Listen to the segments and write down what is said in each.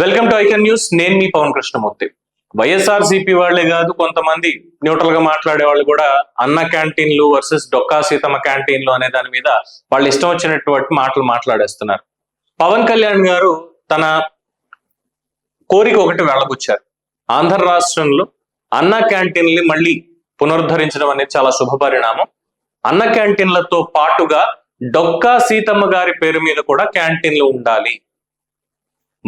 Welcome to icon news. నేను మీ పవన్ కృష్ణమూర్తి. వైఎస్ఆర్ సిపి వాళ్ళే కాదు కొంతమంది న్యూట్రల్గా మాట్లాడే వాళ్ళు కూడా అన్న క్యాంటీన్లు వర్సెస్ డొక్కా సీతమ్మ క్యాంటీన్లు అనే దాని మీద వాళ్ళు ఇష్టం వచ్చినటువంటి మాటలు మాట్లాడేస్తున్నారు. పవన్ కళ్యాణ్ గారు తన కోరిక ఒకటి వెళ్ళబుచ్చారు. ఆంధ్ర రాష్ట్రంలో అన్న క్యాంటీన్లు మళ్ళీ పునరుద్ధరించడం అనేది చాలా శుభ పరిణామం అన్న క్యాంటీన్లతో పాటుగా డొక్కా సీతమ్మ గారి పేరు మీద కూడా క్యాంటీన్లు ఉండాలి.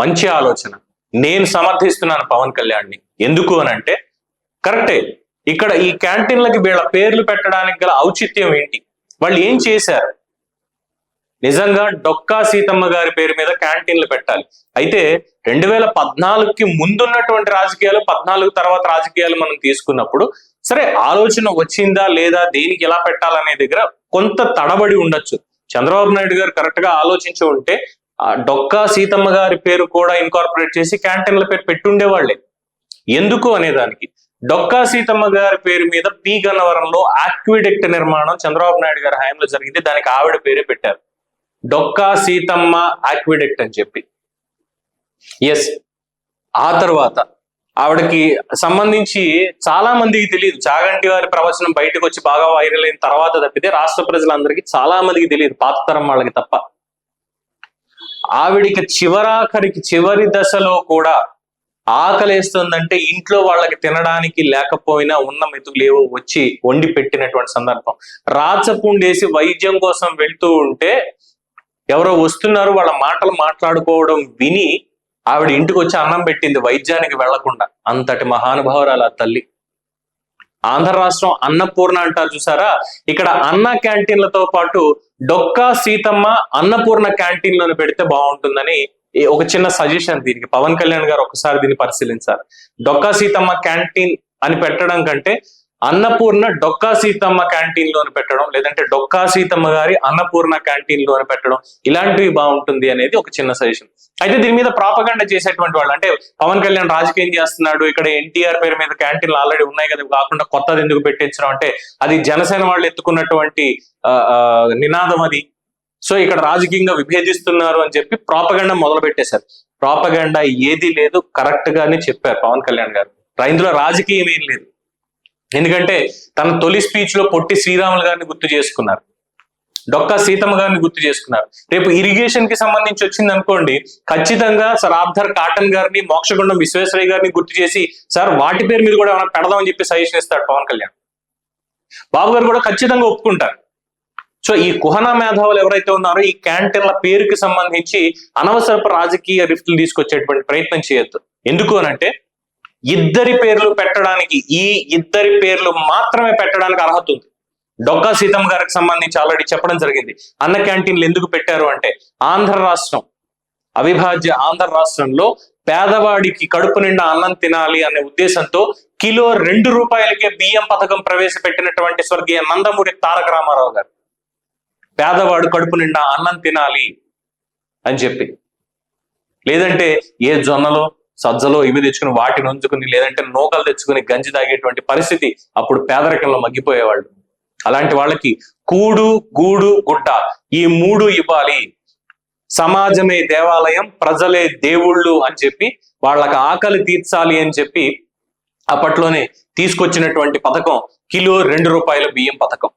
మంచి ఆలోచన. నేను సమర్థిస్తున్నాను పవన్ కళ్యాణ్ని. ఎందుకు అని అంటే కరెక్టే ఇక్కడ ఈ క్యాంటీన్లకి వీళ్ళ పేర్లు పెట్టడానికి గల ఔచిత్యం ఏంటి? వాళ్ళు ఏం చేశారు? నిజంగా డొక్కా సీతమ్మ గారి పేరు మీద క్యాంటీన్లు పెట్టాలి. అయితే రెండు వేల పద్నాలుగుకి ముందున్నటువంటి రాజకీయాలు పద్నాలుగు తర్వాత రాజకీయాలు మనం తీసుకున్నప్పుడు సరే ఆలోచన వచ్చిందా లేదా దేనికి ఎలా పెట్టాలనే దగ్గర కొంత తడబడి ఉండొచ్చు. చంద్రబాబు నాయుడు గారు కరెక్ట్గా ఆలోచించి ఉంటే డొక్కా సీతమ్మ గారి పేరు కూడా ఇన్కార్పొరేట్ చేసి క్యాంటీన్ల పేరు పెట్టుండేవాళ్ళే ఎందుకు అనేదానికి? డొక్కా సీతమ్మ గారి పేరు మీద పి గన్నవరంలో ఆక్విడెక్ట్ నిర్మాణం చంద్రబాబు నాయుడు గారి హయాంలో జరిగింది. దానికి ఆవిడ పేరే పెట్టారు. డొక్కా సీతమ్మ ఆక్విడెక్ట్ అని చెప్పి. ఎస్ ఆ తర్వాత ఆవిడకి సంబంధించి చాలా మందికి తెలియదు. చాగంటి వారి ప్రవచనం బయటకు వచ్చి బాగా వైరల్ అయిన తర్వాత తప్పితే రాష్ట్ర ప్రజలందరికీ చాలా మందికి తెలియదు. పాత తరం వాళ్ళకి తప్ప. ఆవిడికి చివరాఖరికి చివరి దశలో కూడా ఆకలేస్తుందంటే ఇంట్లో వాళ్ళకి తినడానికి లేకపోయినా ఉన్న మెతుకులేవో వచ్చి వండి పెట్టినటువంటి సందర్భం. రాచపుండేసి వైద్యం కోసం వెళ్తూ ఉంటే ఎవరో వస్తున్నారు వాళ్ళ మాటలు మాట్లాడుకోవడం విని ఆవిడ ఇంటికి వచ్చి అన్నం పెట్టింది వైద్యానికి వెళ్ళకుండా. అంతటి మహానుభావురాలు ఆ తల్లి. ఆంధ్ర రాష్ట్రం అన్నపూర్ణ అంటారు చూసారా? ఇక్కడ అన్న క్యాంటీన్లతో పాటు డొక్కా సీతమ్మ అన్నపూర్ణ క్యాంటీన్లోనే పెడితే బాగుంటుందని ఒక చిన్న సజెషన్ దీనికి. పవన్ కళ్యాణ్ గారు ఒకసారి దీన్ని పరిశీలించారు డొక్కా సీతమ్మ క్యాంటీన్ అని పెట్టడం కంటే అన్నపూర్ణ డొక్కా సీతమ్మ క్యాంటీన్లోని పెట్టడం లేదంటే డొక్కా సీతమ్మ గారి అన్నపూర్ణ క్యాంటీన్లోని పెట్టడం ఇలాంటివి బాగుంటుంది అనేది ఒక చిన్న సజెషన్ అయితే దీని మీద ప్రాపగండ చేసేటువంటి వాళ్ళు అంటే పవన్ కళ్యాణ్ రాజకీయం చేస్తున్నాడు ఇక్కడ ఎన్టీఆర్ పేరు మీద క్యాంటీన్లు ఆల్రెడీ ఉన్నాయి కదా కాకుండా కొత్తది ఎందుకు పెట్టించడం అంటే అది జనసేన వాళ్ళు ఎత్తుకున్నటువంటి ఆ, నినాదం అది. సో ఇక్కడ రాజకీయంగా విభేదిస్తున్నారు అని చెప్పి ప్రాపగండ మొదలు పెట్టేశారు. ప్రాపగండ ఏది లేదు కరెక్ట్ గానే చెప్పారు పవన్ కళ్యాణ్ గారు. ఇందులో రాజకీయం ఏం లేదు. ఎందుకంటే తన తొలి స్పీచ్లో పొట్టి శ్రీరాములు గారిని గుర్తు చేసుకున్నారు. డొక్కా సీతమ్మ గారిని గుర్తు చేసుకున్నారు. రేపు ఇరిగేషన్కి సంబంధించి వచ్చింది అనుకోండి ఖచ్చితంగా సార్ ఆబ్ధర్ కాటన్ గారిని మోక్షగుండం విశ్వేశ్వరయ్య గారిని గుర్తు చేసి సార్ వాటి పేరు మీద కూడా ఏమైనా పెడదామని చెప్పి సజెషన్ ఇస్తాడు పవన్ కళ్యాణ్. బాబు గారు కూడా ఖచ్చితంగా ఒప్పుకుంటారు. సో ఈ కుహనా మేధావులు ఎవరైతే ఉన్నారో ఈ క్యాంటీన్ల పేరుకి సంబంధించి అనవసరపు రాజకీయ రిఫ్ట్లు తీసుకొచ్చేటువంటి ప్రయత్నం చేయొద్దు. ఎందుకు అనంటే ఇద్దరి పేర్లు పెట్టడానికి ఈ ఇద్దరి పేర్లు మాత్రమే పెట్టడానికి అర్హత ఉంది. డొక్కా సీతమ్మ గారికి సంబంధించి ఆల్రెడీ చెప్పడం జరిగింది. అన్న క్యాంటీన్లు ఎందుకు పెట్టారు అంటే ఆంధ్ర రాష్ట్రం అవిభాజ్య ఆంధ్ర రాష్ట్రంలో పేదవాడికి కడుపు నిండా అన్నం తినాలి అనే ఉద్దేశంతో కిలో రెండు రూపాయలకే బియ్యం పథకం ప్రవేశపెట్టినటువంటి స్వర్గీయ నందమూరి తారక రామారావు గారు. పేదవాడు కడుపు నిండా అన్నం తినాలి అని చెప్పి. లేదంటే ఏ జొన్నలో సజ్జలో ఇవి తెచ్చుకుని వాటిని ఉంచుకుని లేదంటే నూకలు తెచ్చుకుని గంజి తాగేటువంటి పరిస్థితి అప్పుడు పేదరికంలో మగ్గిపోయేవాళ్ళు. అలాంటి వాళ్ళకి కూడు గూడు గుడ్డ ఈ మూడు ఇవ్వాలి. సమాజమే దేవాలయం ప్రజలే దేవుళ్ళు అని చెప్పి వాళ్ళకి ఆకలి తీర్చాలి అని చెప్పి అప్పట్లోనే తీసుకొచ్చినటువంటి పథకం కిలో రెండు రూపాయల బియ్యం పథకం.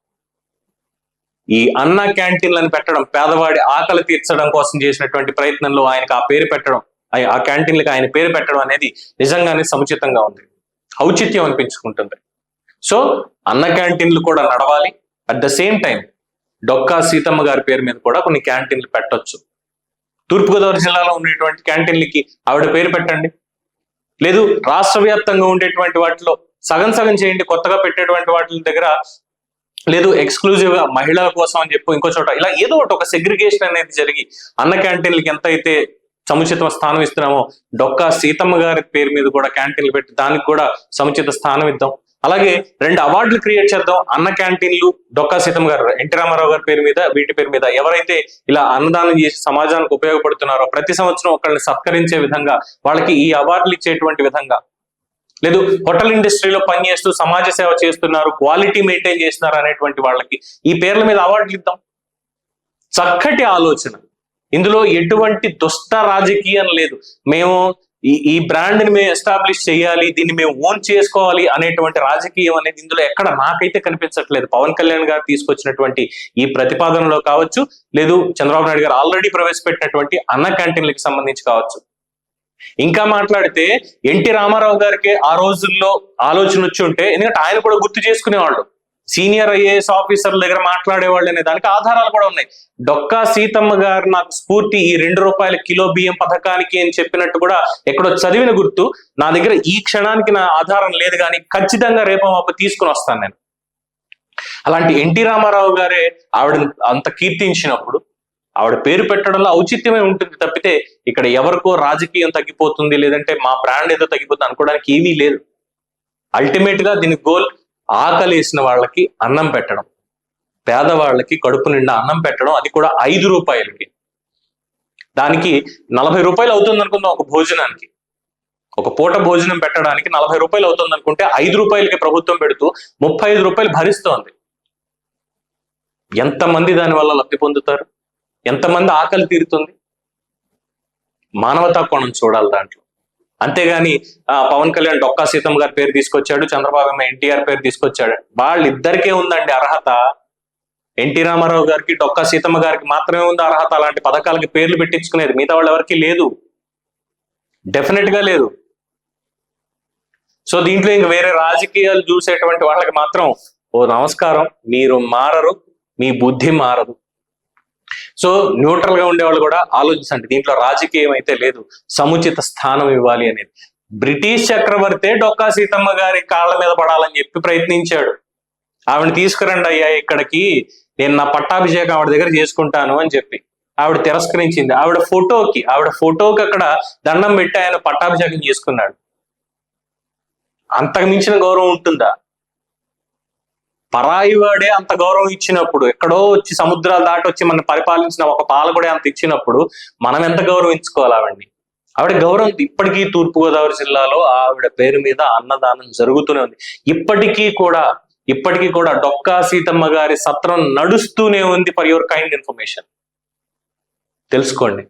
ఈ అన్న క్యాంటీన్లను పెట్టడం పేదవాడి ఆకలి తీర్చడం కోసం చేసినటువంటి ప్రయత్నంలో ఆయనకు ఆ పేరు పెట్టడం ఆ- క్యాంటీన్లకు ఆయన పేరు పెట్టడం అనేది నిజంగానే సముచితంగా ఉంది. ఔచిత్యం అనిపించుకుంటుంది. సో అన్న క్యాంటీన్లు కూడా నడవాలి. At the same time Dokka Seethamma గారి పేరు మీద కూడా కొన్ని క్యాంటీన్లు పెట్టొచ్చు. తూర్పుగోదావరి జిల్లాలో ఉండేటువంటి క్యాంటీన్లకి ఆవిడ పేరు పెట్టండి. లేదు రాష్ట్ర వ్యాప్తంగా ఉండేటువంటి వాటిలో సగం సగం చేయండి కొత్తగా పెట్టేటువంటి వాటి దగ్గర లేదు ఎక్స్క్లూజివ్గా మహిళల కోసం అని చెప్పి ఇంకో చోట ఇలా ఏదో ఒకటి ఒక సెగ్రిగేషన్ అనేది జరిగి అన్న క్యాంటీన్లకి ఎంత అయితే సముచిత స్థానం ఇస్తున్నామో. డొక్కా సీతమ్మ గారి పేరు మీద కూడా క్యాంటీన్లు పెట్టి దానికి కూడా సముచిత స్థానం ఇద్దాం. అలాగే రెండు అవార్డులు క్రియేట్ చేద్దాం. అన్న క్యాంటీన్లు డొక్కా సీతమ్మ గారు ఎన్టీ రామారావు గారి పేరు మీద వీటి పేరు మీద ఎవరైతే ఇలా అన్నదానం చేసి సమాజానికి ఉపయోగపడుతున్నారో ప్రతి సంవత్సరం ఒకళ్ళని సత్కరించే విధంగా వాళ్ళకి ఈ అవార్డులు ఇచ్చేటువంటి విధంగా. లేదు హోటల్ ఇండస్ట్రీలో పనిచేస్తూ సమాజ సేవ చేస్తున్నారు క్వాలిటీ మెయింటైన్ చేస్తున్నారు అనేటువంటి వాళ్ళకి ఈ పేర్ల మీద అవార్డులు ఇద్దాం. చక్కటి ఆలోచన. ఇందులో ఎటువంటి దుష్ట రాజకీయం లేదు. మేము ఈ ఈ బ్రాండ్ని మేము ఎస్టాబ్లిష్ చేయాలి దీన్ని మేము ఓన్ చేసుకోవాలి అనేటువంటి రాజకీయం అనేది ఇందులో ఎక్కడ నాకైతే కనిపించట్లేదు. పవన్ కళ్యాణ్ గారు తీసుకొచ్చినటువంటి ఈ ప్రతిపాదనలో కావచ్చు లేదు చంద్రబాబు నాయుడు గారు ఆల్రెడీ ప్రవేశపెట్టినటువంటి అన్న క్యాంటీన్లకు సంబంధించి కావచ్చు. ఇంకా మాట్లాడితే ఎన్టీ రామారావు గారికి ఆ రోజుల్లో ఆలోచన వచ్చి ఉంటే ఎందుకంటే ఆయన కూడా గుర్తు చేసుకునేవాళ్ళు. సీనియర్ ఐఏఎస్ ఆఫీసర్ల దగ్గర మాట్లాడేవాళ్ళు అనే దానికి ఆధారాలు కూడా ఉన్నాయి. డొక్కా సీతమ్మ గారు నాకు స్ఫూర్తి ఈ రెండు రూపాయల కిలో బియ్యం పథకానికి అని చెప్పినట్టు కూడా ఎక్కడో చదివిన గుర్తు. నా దగ్గర ఈ క్షణానికి నా ఆధారం లేదు కానీ ఖచ్చితంగా రేపు మాపు తీసుకుని వస్తాను నేను. అలాంటి ఎన్టీ రామారావు గారే ఆవిడ అంత కీర్తించినప్పుడు ఆవిడ పేరు పెట్టడంలో ఔచిత్యమే ఉంటుంది తప్పితే ఇక్కడ ఎవరికో రాజకీయం తగ్గిపోతుంది లేదంటే మా బ్రాండ్ ఏదో తగ్గిపోతుంది అనుకోవడానికి ఏమీ లేదు. అల్టిమేట్గా దీని గోల్ ఆకలి వేసిన వాళ్ళకి అన్నం పెట్టడం. పేదవాళ్ళకి కడుపు నిండా అన్నం పెట్టడం అది కూడా ఐదు రూపాయలకి. దానికి నలభై రూపాయలు అవుతుంది అనుకుందాం ఒక భోజనానికి. ఒక పూట భోజనం పెట్టడానికి నలభై రూపాయలు అవుతుంది అనుకుంటే ఐదు రూపాయలకి ప్రభుత్వం పెడుతూ ముప్పై ఐదు రూపాయలు భరిస్తోంది. ఎంతమంది దాని వల్ల లబ్ధి పొందుతారు? ఎంతమంది ఆకలి తీరుతుంది? మానవతా కోణం చూడాలి దాంట్లో. అంతేగాని ఆ, పవన్ కళ్యాణ్ డొక్కా సీతమ్మ గారి పేరు తీసుకొచ్చాడు చంద్రబాబు ఎన్టీఆర్ పేరు తీసుకొచ్చాడు. వాళ్ళిద్దరికే ఉందండి అర్హత. ఎన్టీ రామారావు గారికి డొక్కా సీతమ్మ గారికి మాత్రమే ఉంది అర్హత. అలాంటి పథకాలకి పేర్లు పెట్టించుకునేది మిగతా వాళ్ళు ఎవరికి లేదు. డెఫినెట్గా లేదు. సో దీంట్లో ఇంక వేరే రాజకీయాలు చూసేటువంటి వాళ్ళకి మాత్రం ఓ నమస్కారం. మీరు మారరు మీ బుద్ధి మారదు. సో న్యూట్రల్గా ఉండేవాళ్ళు కూడా ఆలోచించండి దీంట్లో రాజకీయం అయితే లేదు. సముచిత స్థానం ఇవ్వాలి అనేది. బ్రిటిష్ చక్రవర్తే డొక్కా సీతమ్మ గారి కాళ్ళ మీద పడాలని చెప్పి ప్రయత్నించాడు. ఆవిడ తీసుకురండి అయ్యా ఇక్కడికి. నేను నా పట్టాభిషేకం ఆవిడ దగ్గర చేసుకుంటాను అని చెప్పి ఆవిడ తిరస్కరించింది. ఆవిడ ఫోటోకి ఆవిడ ఫోటోకి అక్కడ దండం పెట్టి ఆయన పట్టాభిషేకం చేసుకున్నాడు. అంతకు మించిన గౌరవం ఉంటుందా? పరాయి వాడే అంత గౌరవం ఇచ్చినప్పుడు ఎక్కడో వచ్చి సముద్రాలు దాటి వచ్చి మనం పరిపాలించిన ఒక పాలకుడే అంత ఇచ్చినప్పుడు మనం ఎంత గౌరవించుకోవాలి ఆవిడ్ని? ఆవిడ గౌరవం ఇప్పటికీ తూర్పుగోదావరి జిల్లాలో ఆవిడ పేరు మీద అన్నదానం జరుగుతూనే ఉంది. ఇప్పటికీ కూడా ఇప్పటికీ కూడా డొక్కా సీతమ్మ గారి సత్రం నడుస్తూనే ఉంది ఫర్ యువర్ కైండ్ ఇన్ఫర్మేషన్. తెలుసుకోండి.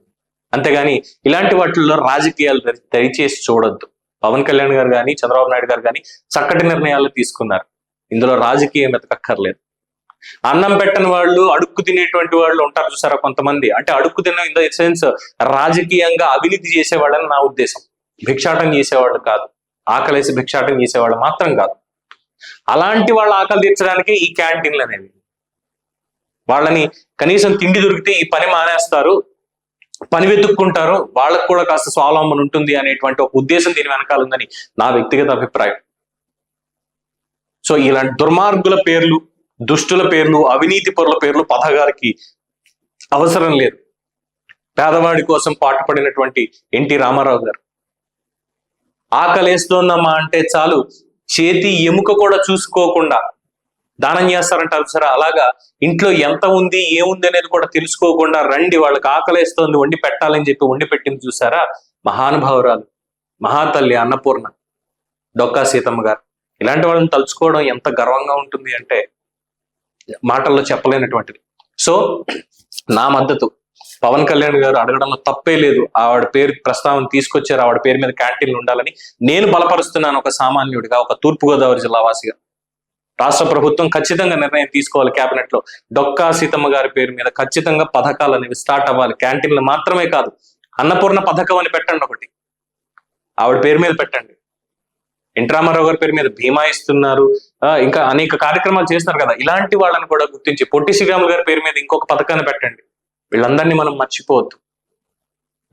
అంతేగాని ఇలాంటి వాటిల్లో రాజకీయాలు దయచేసి చూడొద్దు. పవన్ కళ్యాణ్ గారు కానీ చంద్రబాబు నాయుడు గారు కానీ చక్కటి నిర్ణయాలు తీసుకున్నారు. ఇందులో రాజకీయం ఎతకక్కర్లేదు అన్నం పెట్టని వాళ్ళు అడుక్కు తినేటువంటి వాళ్ళు ఉంటారు చూసారా కొంతమంది. అంటే అడుక్కు తిన ఇన్ ద సెన్స్ రాజకీయంగా అవినీతి చేసేవాళ్ళని నా ఉద్దేశం. భిక్షాటం చేసేవాళ్ళు కాదు. ఆకలేసి భిక్షాటం చేసేవాళ్ళు మాత్రం కాదు. అలాంటి వాళ్ళ ఆకలి తీర్చడానికి ఈ క్యాంటీన్లు అనేవి. వాళ్ళని కనీసం తిండి దొరికితే ఈ పని మానేస్తారు పని వెతుక్కుంటారు వాళ్ళకు కూడా కాస్త స్వావలంబన ఉంటుంది అనేటువంటి ఒక ఉద్దేశం దీని వెనకాల ఉందని నా వ్యక్తిగత అభిప్రాయం. సో ఇలాంటి దుర్మార్గుల పేర్లు దుష్టుల పేర్లు అవినీతి పరుల పేర్లు పథకాలకి అవసరం లేదు. పేదవాడి కోసం పాటుపడినటువంటి ఎన్టీ రామారావు గారు. ఆకలేస్తోందమ్మా అంటే చాలు. చేతి ఎముక కూడా చూసుకోకుండా దానం చేస్తారంటారు సరే. అలాగా ఇంట్లో ఎంత ఉంది ఏముంది అనేది కూడా తెలుసుకోకుండా రండి వాళ్ళకి ఆకలేస్తోంది వండి పెట్టాలని చెప్పి వండి పెట్టింది చూసారా? మహానుభావురాలు మహాతల్లి అన్నపూర్ణ డొక్కా సీతమ్మ గారు. ఇలాంటి వాళ్ళని తలుచుకోవడం ఎంత గర్వంగా ఉంటుంది అంటే మాటల్లో చెప్పలేనటువంటిది. సో నా మద్దతు. పవన్ కళ్యాణ్ గారు అడగడంలో తప్పే లేదు. ఆవిడ పేరు ప్రస్తావన తీసుకొచ్చారు. ఆవిడ పేరు మీద క్యాంటీన్లు ఉండాలని నేను బలపరుస్తున్నాను ఒక సామాన్యుడిగా ఒక తూర్పుగోదావరి జిల్లా వాసిగా. రాష్ట్ర ప్రభుత్వం ఖచ్చితంగా నిర్ణయం తీసుకోవాలి కేబినెట్లో డొక్కా సీతమ్మ గారి పేరు మీద ఖచ్చితంగా పథకాలు అనేవి స్టార్ట్ అవ్వాలి. క్యాంటీన్లు మాత్రమే కాదు అన్నపూర్ణ పథకం అని పెట్టండి ఒకటి. ఆవిడ పేరు మీద పెట్టండి. ఎన్టీ గారి పేరు మీద భీమా ఇస్తున్నారు. ఇంకా అనేక కార్యక్రమాలు చేస్తున్నారు కదా. ఇలాంటి వాళ్ళని కూడా గుర్తించి పొట్టి శ్రీరాములు గారి పేరు మీద ఇంకొక పథకాన్ని పెట్టండి. వీళ్ళందరినీ మనం మర్చిపోవద్దు.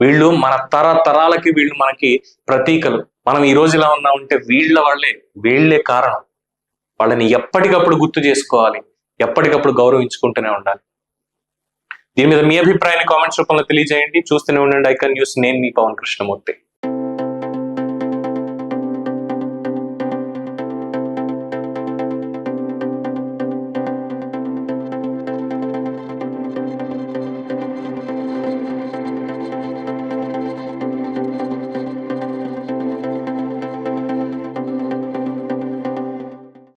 వీళ్ళు మన తరతరాలకి వీళ్ళు మనకి ప్రతీకలు. మనం ఈ రోజు ఇలా ఉన్నామంటే వీళ్ళ వాళ్ళే వీళ్ళే కారణం. వాళ్ళని ఎప్పటికప్పుడు గుర్తు చేసుకోవాలి. ఎప్పటికప్పుడు గౌరవించుకుంటూనే ఉండాలి. దీని మీద మీ అభిప్రాయాన్ని కామెంట్స్ రూపంలో తెలియజేయండి. చూస్తూనే ఉండండి ఐకన్ న్యూస్. నేను మీ పవన్ కృష్ణమూర్తి.